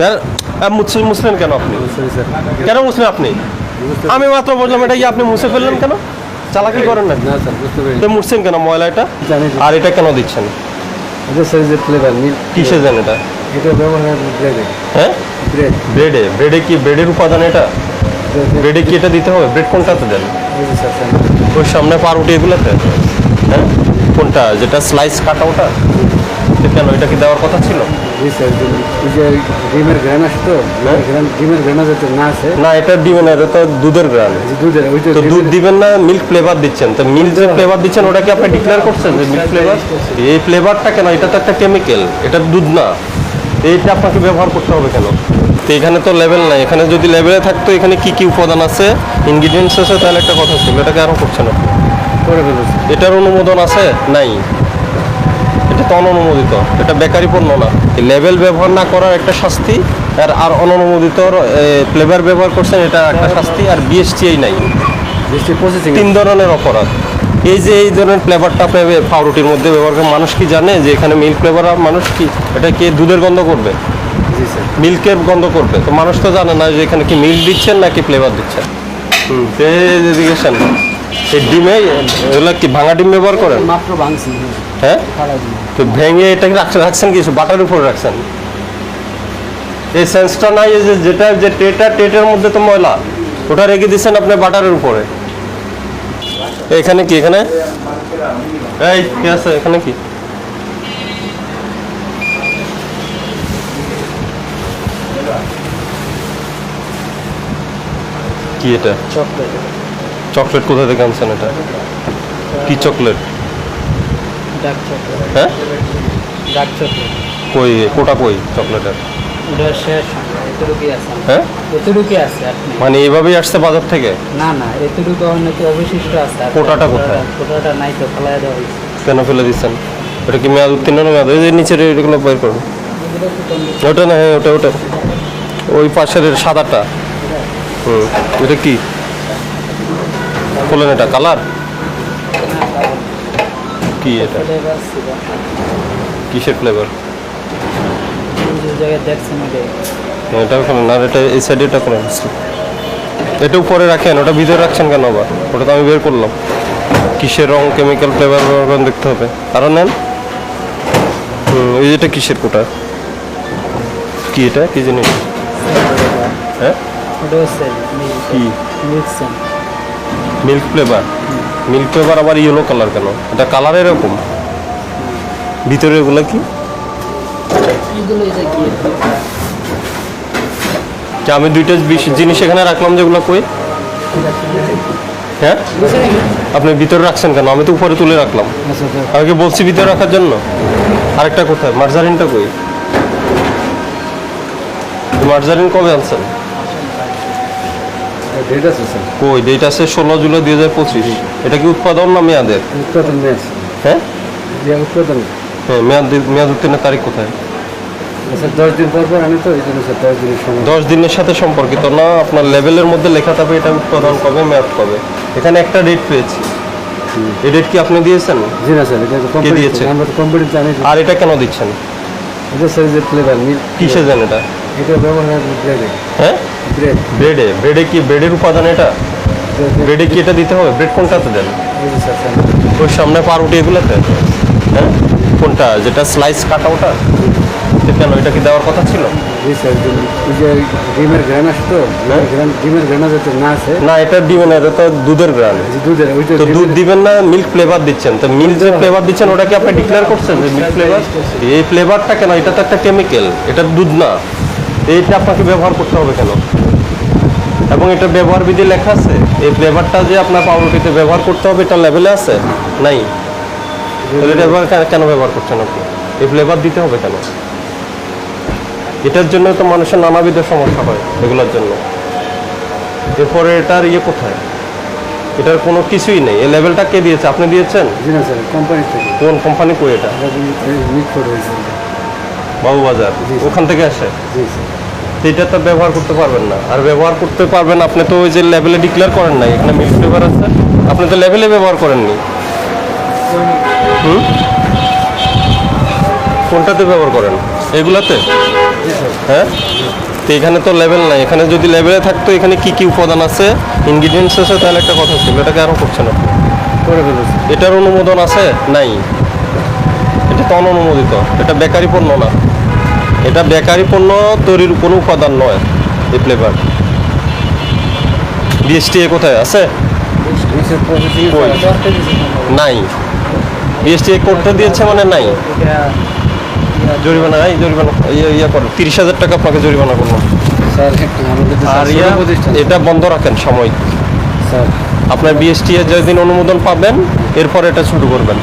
Sir মুছলেন কেন আপনি? কেন মুছলেন আপনি? আমি মাত্র বললাম এটা কি আপনি মুছে ফেললেন কেন? চালাকি করেন না তো মুছছেন কেন ময়লা এটা? আর এটা কেন দিচ্ছেন? এটা কিসে ব্যবহার ব্রেডে হ্যাঁ? ব্রেড ব্রেডে ব্রেডে কি ব্রেডের উপাদান এটা? ব্রেডে কি এটা দিতে হবে? ব্রেড কোনটাতে দেন? ওই সামনে পাউরুটি এগুলোতে? হ্যাঁ? কোনটা? যেটা স্লাইস কাটা ওটা? তো কেন? এটা কি দেওয়ার কথা ছিল? জি স্যার ওই যে ডিমের গ্রান আসে তো? হ্যাঁ। গ্রান যাতে না আসে না এটা না এটা তো দুধের গ্রান। যে দুধের ওই তো দুধ দিবেন না মিল্ক ফ্লেভার দিচ্ছেন। তো মিল্ক যে ফ্লেভার দিচ্ছেন ওটা কি আপনি ডিক্লেয়ার করছেন যে মিল্ক ফ্লেভার? এই ফ্লেভারটা কেন? এটা তো একটা কেমিক্যাল এটা দুধ না। তো এইটা আপনাকে ব্যবহার করতে হবে কেন? তো এখানে তো লেভেল নাই। এখানে যদি লেভেলে থাকতো এখানে কি কি উপাদান আছে? ইনগ্রিডিয়েন্টস আছে তাহলে একটা কথা ছিল। এটা কেন করছেন আপনি। করে এটার অনুমোদন আছে? নাই। এটা অননুমোদিত এটা বেকারি পণ্য না। লেভেল ব্যবহার না করার একটা শাস্তি আর আর অননুমোদিত ফ্লেভার ব্যবহার করছেন এটা একটা শাস্তি আর বিএসটিআই নাই। তিন ধরনের অপরাধ। এই যে এই ধরনের ফ্লেভারটা আপনি পাউরুটির মধ্যে ব্যবহার করেন মানুষ কি জানে যে এখানে মিল্ক ফ্লেভার মানুষ কি? এটা কে? দুধের গন্ধ করবে? মিল্কের গন্ধ করবে। তো মানুষ তো জানে না যে এখানে কি মিল্ক দিচ্ছেন নাকি ফ্লেভার দিচ্ছেন। হুম। তো এই ডিমে এগুলো কি ভাঙা ডিম ব্যবহার করেন? মাত্র ভাঙছি হ্যাঁ। তো ভেঙে এটাকে রাখছেন কিছু? বাটার উপরে রাখছেন। এই সেন্সটা নাই যে যেটা যে টেটা টেটের মধ্যে তো ময়লা। ওটা রেখে দিচ্ছেন আপনি বাটারের উপরে। এখানে কি এখানে? এই কি আছে এখানে কি? কি এটা? চকলেট। চকলেট কোথা থেকে আনছেন এটা? কি চকলেট? হ্যাঁ? কই কোটা কই চকলেটের? হ্যাঁ? আছে মানে এইভাবেই আসছে বাজার থেকে? না না এতটুকু অনেকে অবশিষ্ট আছে। কোটাটা কোথায়? কোটাটা নাই তো ফেলাই দেওয়া হয়েছে। কেন ফেলে দিচ্ছেন? ওটা কি মেয়াদ উত্তীর্ণ না মেয়াদ? ওই নিচের এগুলো বের করুন। ওটা না হ্যাঁ ওটা ওটা। ওই পাশের সাদাটা। হুম এটা কি? বলেন এটা কালার? কি এটা? কিসের ফ্লেভার এই যে জায়গায় দেখছেন ওটাই। এটা করেন আর এটা এই সাইডে এটা করেন এটা উপরে রাখেন ওটা ভিতরে রাখছেন কেন আবার? ওটা তো আমি বের করলাম। কিসের রং কেমিক্যাল ফ্লেভার ব্যবহার দেখতে হবে। আরও নেন। হুম এই এটা কিসের কোটা? কি এটা? কি জিনিস? হ্যাঁ? কি। Milk flavour. মিল্ক ফ্লেভার আবার ইয়েলো কালার কেন? এটা কালার এরকম। ভিতরে এগুলো কি? আমি দুইটা জিনিস এখানে রাখলাম যেগুলো কই? হ্যাঁ? আপনি ভিতরে রাখছেন কেন? আমি তো উপরে তুলে রাখলাম। আমাকে বলছি ভিতরে রাখার জন্য? আরেকটা কোথায়? মার্জারিনটা কই? মার্জারিন কবে আনছেন? কই ডেট আছে ষোলো জুলাই দুই হাজার পঁচিশ। এটা কি উৎপাদন না মেয়াদের? উৎপাদন হ্যাঁ? উৎপাদন। হ্যাঁ মেয়াদ মেয়াদ উত্তীর্ণের তারিখ কোথায়? দশ দিন পর পর আনি তো এই জন্য দশ দিনের সাথে সম্পর্কিত না আপনার লেভেলের মধ্যে লেখা থাকবে এটা উৎপাদন কবে মেয়াদ কবে? এখানে একটা ডেট পেয়েছি। এই ডেট কি আপনি দিয়েছেন? জি না স্যার এটা তো কোম্পানি দিয়েছে? আমরা তো কোম্পানি জানি। আর এটা কেন দিচ্ছেন? এটা স্যার যে ফ্লেভার মিল্ক। কিসে দেন এটা? এটা ব্যবহার হয় ব্রেডে হ্যাঁ? ব্রেড ব্রেডে ব্রেডে কি ব্রেডের উপাদান এটা? ব্রেডে কি এটা দিতে হবে? ব্রেড কোনটাতে দেন? ওই সামনে পাউরুটি এগুলোতে হ্যাঁ? কোনটা? যেটা স্লাইস কাটা ওটা? কেন এটা কি দেওয়ার কথা ছিল? ডিমের গ্রান হ্যাঁ। ডিমের গ্রানা যাতে না না এটা না এটা তো দুধের গ্রান দুধের তো দুধ দিবেন না মিল্ক ফ্লেভার দিচ্ছেন। তো মিল্ক যে ফ্লেভার দিচ্ছেন ওটা কি আপনি ডিক্লেয়ার করছেন যে মিল্ক ফ্লেভার এই ফ্লেভারটা কেন? এটা তো একটা কেমিক্যাল এটা দুধ না। এইটা আপনাকে ব্যবহার করতে হবে কেন? এবং এটা ব্যবহার বিধি লেখা আছে? এই ফ্লেভারটা যে আপনার পাউরুটিতে ব্যবহার করতে হবে এটা লেভেলে আছে? নাই? ব্যবহার কেন- ব্যবহার করছেন আপনি? এই ফ্লেভার দিতে হবে কেন? এটার জন্য তো মানুষের নানাবিধ সমস্যা হয় এগুলোর জন্য। এরপরে এটার ইয়ে কোথায়? এটার কোনো কিছুই নেই। এই লেভেলটা কে দিয়েছে? আপনি দিয়েছেন? কোন কোম্পানি কই এটা? বাবুবাজার। ওখান থেকে আসে? এটা তো ব্যবহার করতে পারবেন না। আর ব্যবহার করতে পারবেন আপনি তো ওই যে লেভেলে ডিক্লেয়ার করেন নাই এখানে মিল্ক ফ্লেভার আছে আপনি তো লেভেলে ব্যবহার করেননি। হুম? কোনটাতে ব্যবহার করেন? এগুলাতে? হ্যাঁ? তো এখানে তো লেভেল নাই এখানে যদি লেভেলে থাকতো এখানে কি কি উপাদান আছে? ইনগ্রিডিয়েন্টস আছে তাহলে একটা কথা ছিল এটাকে আরও করছে না করে ফেলেছে এটার অনুমোদন আছে? নাই। এটা তো অননুমোদিত এটা বেকারি পণ্য না। এটা বেকারি পণ্য তৈরির কোনো উপাদান নয় এই ফ্লেভার বিএসটি কোথায়? আছে? নাই। বিএসটি করতে দিয়েছে মানে নাই? জরিমানা এই জরিমানা ইয়ে ইয়ে করো তিরিশ হাজার টাকা আপনাকে জরিমানা স্যার আর এটা বন্ধ রাখেন সময়। স্যার। আপনার বিএসটি এর যেদিন অনুমোদন পাবেন এরপর এটা শুরু করবেন।